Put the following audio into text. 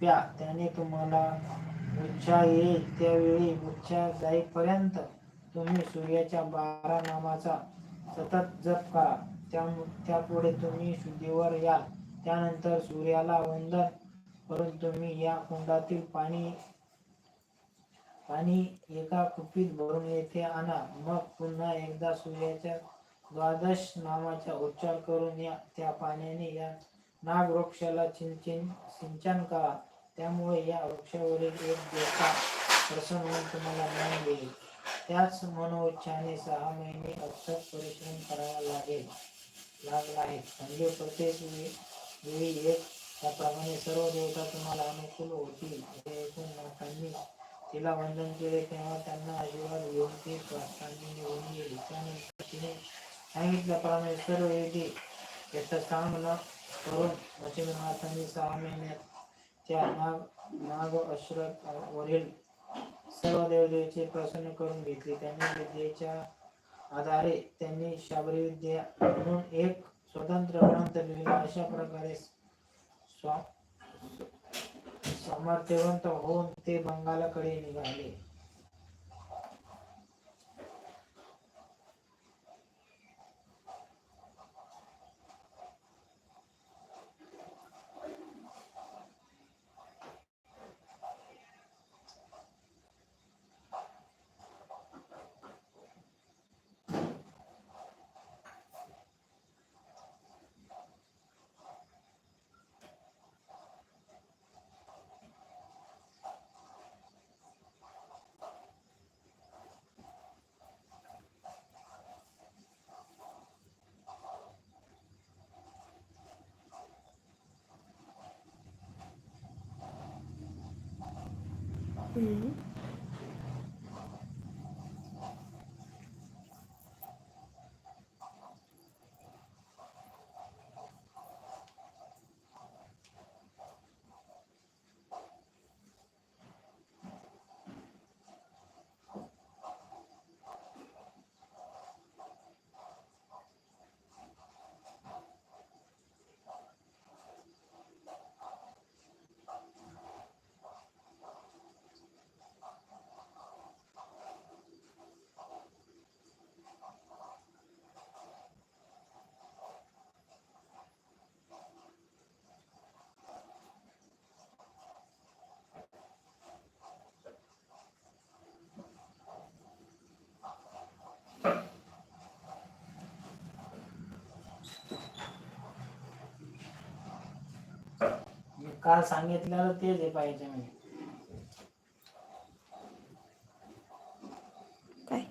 प्या त्याने तुम्हाला उच्चा येईल त्यावेळी उच्चा जाईपर्यंत तुम्ही सूर्याच्या बारा नामाचा सतत जप करा. त्या त्यापुढे तुम्ही शुद्धीवर याल. त्यानंतर सूर्याला वंदन करून तुम्ही या कुंडातील पाणी पाणी एका कुपीत भरून येथे आणा. मग पुन्हा एकदा सूर्याच्या द्वादश नामाचा उच्चार करून या त्या पाण्याने या नाग वृक्षाला सिंचन सिंचन करा. त्यामुळे या वृक्षावरील एक देवता प्रसन्न होऊन तुम्हाला ज्ञान देईल त्याच मनोच्छाने सहा महिने अक्षर परिश्रम करावा लागेल. लागला आहे. म्हणजे प्रत्येक वेळी वेळी एक. त्याप्रमाणे सर्व देवता तुम्हाला अनुकूल होतील. हे ऐकून नाथांनी तिला वंदन केले. तेव्हा त्यांना आशीर्वाद घेऊन ते स्वास्थांनी निघून गेली. त्यानंतर तिने सांगितल्याप्रमाणे सर्व वेदी यथासांग करून लक्ष्मीनाथांनी सहा महिन्यात त्या नाग नाग अश्रत वरील सर्व देवदेवचे प्रसन्न करून घेतले. त्यांनी विद्येच्या आधारे त्यांनी शाबरी विद्या म्हणून एक स्वतंत्र ग्रंथ लिहिला. अशा प्रकारे स्वा होऊन ते बंगालाकडे निघाले. 嗯。काल सांगितलेलं तेच आहे पाहिजे म्हणजे काय?